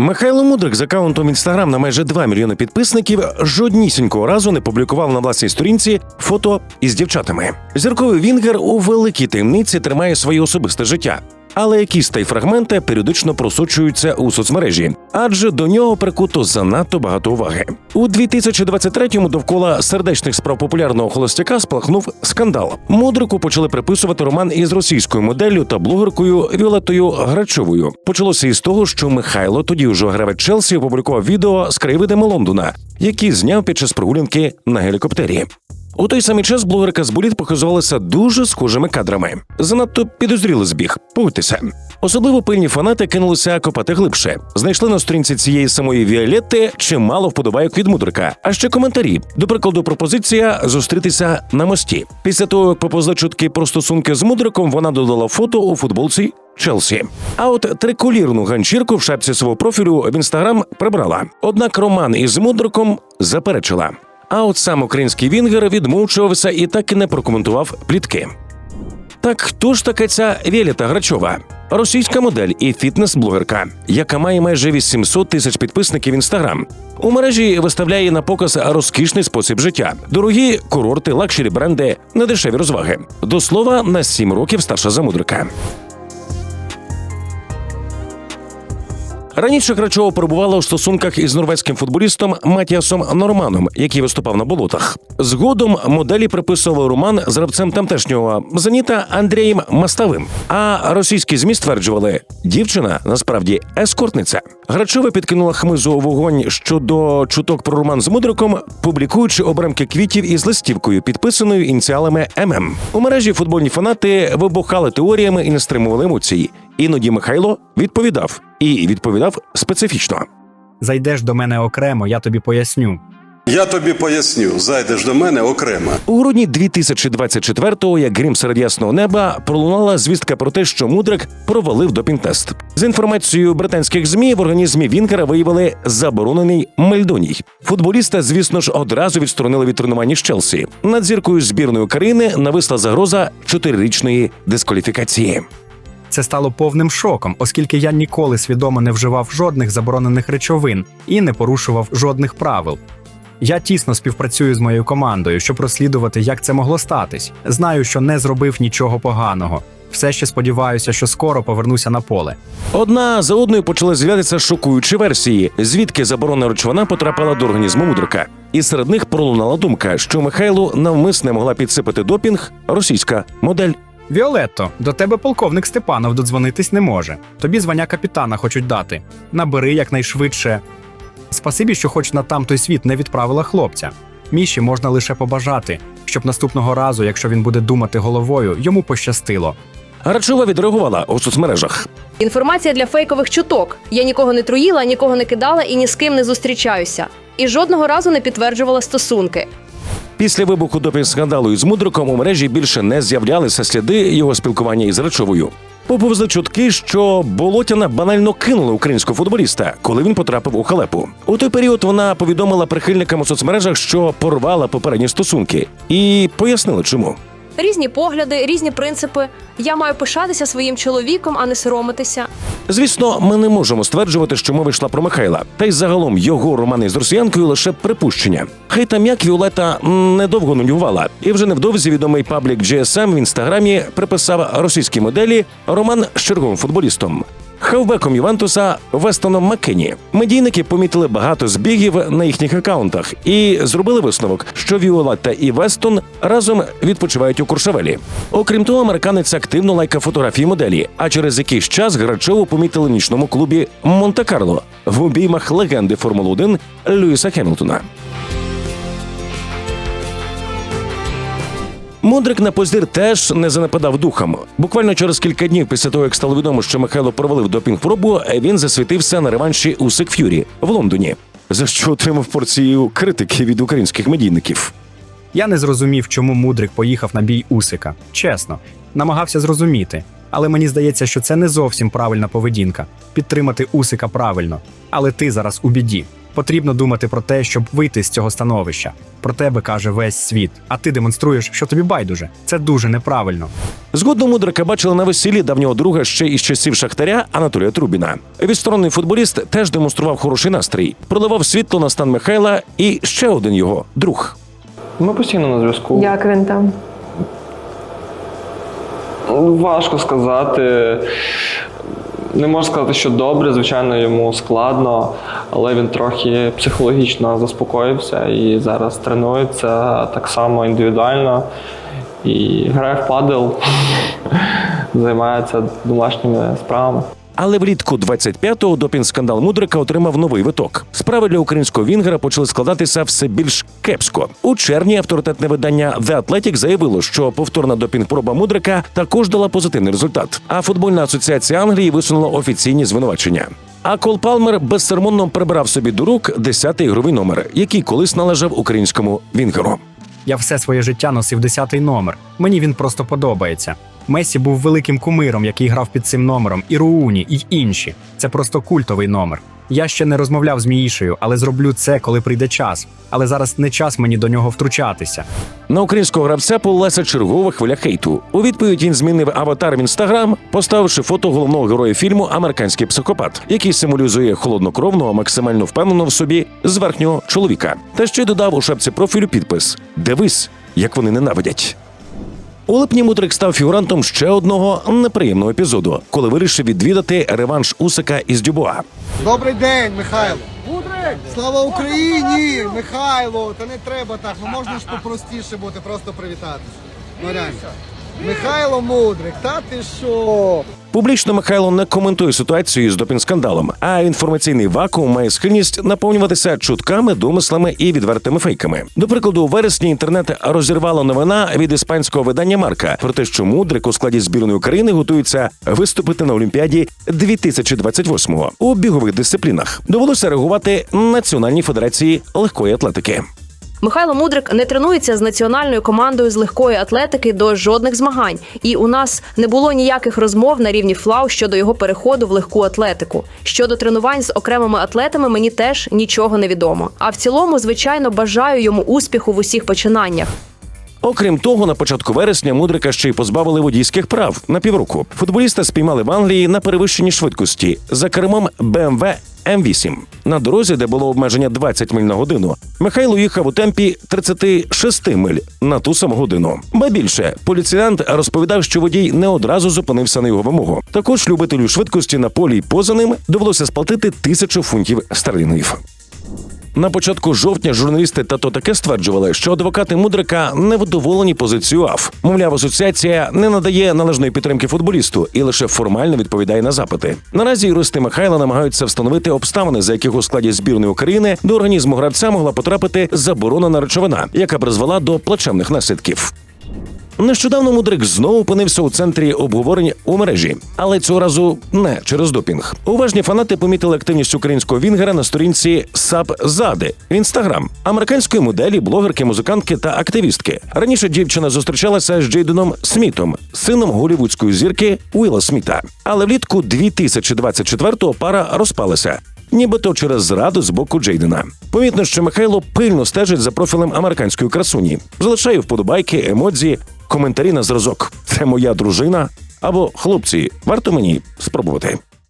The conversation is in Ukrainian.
Михайло Мудрик з аккаунтом інстаграм на майже 2 мільйони підписників жоднісінького разу не публікував на власній сторінці фото із дівчатами. Зірковий Вінгер у великій таємниці тримає своє особисте життя. Але якісь та й фрагменти періодично просочуються у соцмережі, адже до нього прикуто занадто багато уваги. У 2023-му довкола сердечних справ популярного холостяка спалахнув скандал. Мудрику почали приписувати роман із російською моделлю та блогеркою Віолеттою Грачовою. Почалося із того, що Михайло, тоді вже гравець Челсі, опублікував відео з краєвидами Лондона, які зняв під час прогулянки на гелікоптері. У той самий час блогерка з боліт показувалася дуже схожими кадрами. Занадто підозрілий збіг. Погодьтеся. Особливо пильні фанати кинулися копати глибше. Знайшли на сторінці цієї самої Віолетти чимало вподобайок від мудрика. А ще коментарі. До прикладу, пропозиція зустрітися на мості. Після того, як поповзли чутки про стосунки з мудриком, вона додала фото у футболці Челсі. А от триколірну ганчірку в шапці свого профілю в інстаграм прибрала. Однак Роман із мудриком заперечила. А от сам український вінгер відмовчувався і так і не прокоментував плітки. Так хто ж така ця Вєліта Грачова? Російська модель і фітнес-блогерка, яка має майже 800 тисяч підписників інстаграм. У мережі виставляє на показ розкішний спосіб життя, дорогі курорти, лакшері бренди, недешеві розваги. До слова, на 7 років старша за мудрика. Раніше Грачова перебувала у стосунках із норвезьким футболістом Матіасом Норманом, який виступав на болотах. Згодом моделі приписували роман з гравцем тамтешнього зеніта Андрієм Маставим. А російські змі стверджували, дівчина насправді ескортниця. Грачова підкинула хмизу у вогонь щодо чуток про роман з мудриком, публікуючи обрамки квітів із листівкою, підписаною ініціалами ММ. У мережі футбольні фанати вибухали теоріями і не стримували емоції. Іноді Михайло відповідав і відповідав специфічно. Зайдеш до мене окремо, я тобі поясню. Я тобі поясню, зайдеш до мене окремо. У грудні 2024-го, як грім серед ясного неба, пролунала звістка про те, що мудрик провалив допінг-тест. За інформацією британських змі, в організмі Вінкера виявили заборонений мельдоній. Футболіста, звісно ж, одразу відсторонили від тренування з Челсі. Над зіркою збірної України нависла загроза чотирирічної дискваліфікації. Це стало повним шоком, оскільки я ніколи свідомо не вживав жодних заборонених речовин і не порушував жодних правил. Я тісно співпрацюю з моєю командою, щоб розслідувати, як це могло статись. Знаю, що не зробив нічого поганого. Все ще сподіваюся, що скоро повернуся на поле. Одна за одною почали з'являтися шокуючі версії, звідки заборонена речовина потрапила до організму мудрика. І серед них пролунала думка, що Михайлу навмисне могла підсипати допінг російська модель. Віолетто, до тебе полковник Степанов додзвонитись не може. Тобі звання капітана хочуть дати. Набери якнайшвидше. Спасибі, що хоч на там той світ не відправила хлопця. Міші можна лише побажати, щоб наступного разу, якщо він буде думати головою, йому пощастило. Грачова відреагувала у соцмережах. Інформація для фейкових чуток. Я нікого не труїла, нікого не кидала і ні з ким не зустрічаюся. І жодного разу не підтверджувала стосунки. Після вибуху допінг-скандалу із мудриком у мережі більше не з'являлися сліди його спілкування із речовою. Поповзли чутки, що Болотяна банально кинула українського футболіста, коли він потрапив у халепу. У той період вона повідомила прихильникам у соцмережах, що порвала попередні стосунки, і пояснила, чому. Різні погляди, різні принципи. Я маю пишатися своїм чоловіком, а не соромитися. Звісно, ми не можемо стверджувати, що мова йшла про Михайла. Та й загалом його романи з росіянкою лише припущення. Хай там як Віолета недовго нулювала, і вже невдовзі відомий паблік GSM в інстаграмі приписав російській моделі роман з черговим футболістом. Хавбеком Ювентуса Вестоном Маккені. Медійники помітили багато збігів на їхніх акаунтах і зробили висновок, що Віолетта і Вестон разом відпочивають у Куршавелі. Окрім того, американець активно лайкав фотографії моделі. А через якийсь час Грачову помітили в нічному клубі Монте-Карло в обіймах легенди Формули 1 Льюіса Хемілтона. Мудрик на позір теж не занепадав духом. Буквально через кілька днів після того, як стало відомо, що Михайло провалив допінг-пробу, він засвітився на реванші у Сикф'юрі в Лондоні, за що отримав порцію критики від українських медійників. Я не зрозумів, чому мудрик поїхав на бій Усика. Чесно, намагався зрозуміти. Але мені здається, що це не зовсім правильна поведінка підтримати Усика правильно. Але ти зараз у біді. Потрібно думати про те, щоб вийти з цього становища. Про тебе каже весь світ, а ти демонструєш, що тобі байдуже. Це дуже неправильно. Згодом мудрика бачили на весіллі давнього друга ще із часів шахтаря Анатолія Трубіна. Відсторонний футболіст теж демонстрував хороший настрій, проливав світло на стан Михайла і ще один його друг. Ми постійно на зв'язку. Як він там? Важко сказати. Не можу сказати, що добре, звичайно, йому складно, але він трохи психологічно заспокоївся і зараз тренується так само індивідуально і грає в падел, займається домашніми справами. Але влітку 25-го допінг-скандал Мудрика отримав новий виток. Справи для українського вінгера почали складатися все більш кепсько. У червні авторитетне видання The Athletic заявило, що повторна допінг-проба Мудрика також дала позитивний результат. А футбольна асоціація Англії висунула офіційні звинувачення. А Кол Палмер безцеремонно прибрав собі до рук 10-й ігровий номер, який колись належав українському вінгеру. Я все своє життя носив 10-й номер. Мені він просто подобається. Месі був великим кумиром, який грав під цим номером, і Рууні, і інші. Це просто культовий номер. Я ще не розмовляв з Міїшею, але зроблю це, коли прийде час. Але зараз не час мені до нього втручатися. На українського гравця полилася чергова хвиля хейту. У відповідь він змінив аватар в інстаграм, поставивши фото головного героя фільму Американський психопат, який символізує холоднокровного, максимально впевненого в собі зверхнього чоловіка. Та ще й додав у шапці профілю підпис: Дивись, як вони ненавидять. У липні Мудрик став фігурантом ще одного неприємного епізоду, коли вирішив відвідати реванш Усика із Дюбуа. Добрий день, Михайло. Слава Україні! Михайло! Та не треба так, ну можна ж попростіше бути, просто привітатися. Ну реально. Михайло Мудрик, та ти що? Публічно Михайло не коментує ситуацію з допінг-скандалом, а інформаційний вакуум має схильність наповнюватися чутками, домислами і відвертими фейками. До прикладу, у вересні інтернет розірвала новина від іспанського видання Марка про те, що Мудрик у складі збірної України готується виступити на Олімпіаді 2028-го у бігових дисциплінах. Довелося реагувати Національній федерації легкої атлетики. Михайло Мудрик не тренується з національною командою з легкої атлетики до жодних змагань, і у нас не було ніяких розмов на рівні флау щодо його переходу в легку атлетику. Щодо тренувань з окремими атлетами, мені теж нічого не відомо. А в цілому, звичайно, бажаю йому успіху в усіх починаннях. Окрім того, на початку вересня Мудрика ще й позбавили водійських прав на півроку. Футболіста спіймали в Англії на перевищенні швидкості за кермом BMW М8. На дорозі, де було обмеження 20 миль на годину, Михайло їхав у темпі 36 миль на ту саму годину. Ба більше поліціянт розповідав, що водій не одразу зупинився на його вимогу. Також любителю швидкості на полі і поза ним довелося сплатити тисячу фунтів стерлінгів. На початку жовтня журналісти та то таке стверджували, що адвокати Мудрика невдоволені позицією АФ. Мовляв, асоціація не надає належної підтримки футболісту і лише формально відповідає на запити. Наразі юристи Михайла намагаються встановити обставини, за яких у складі збірної України до організму гравця могла потрапити заборонена речовина, яка призвела до плачевних наслідків. Нещодавно Мудрик знову опинився у центрі обговорень у мережі, але цього разу не через допінг. Уважні фанати помітили активність українського вінгера на сторінці САП Зади в інстаграм, американської моделі, блогерки, музикантки та активістки. Раніше дівчина зустрічалася з Джейденом Смітом, сином голівудської зірки Уіла Сміта. Але влітку 2024-го пара розпалася. Нібито через зраду з боку Джейдена. Помітно, що Михайло пильно стежить за профілем американської красуні, залишає вподобайки, емодзі, коментарі на зразок. Це моя дружина або хлопці. Варто мені спробувати.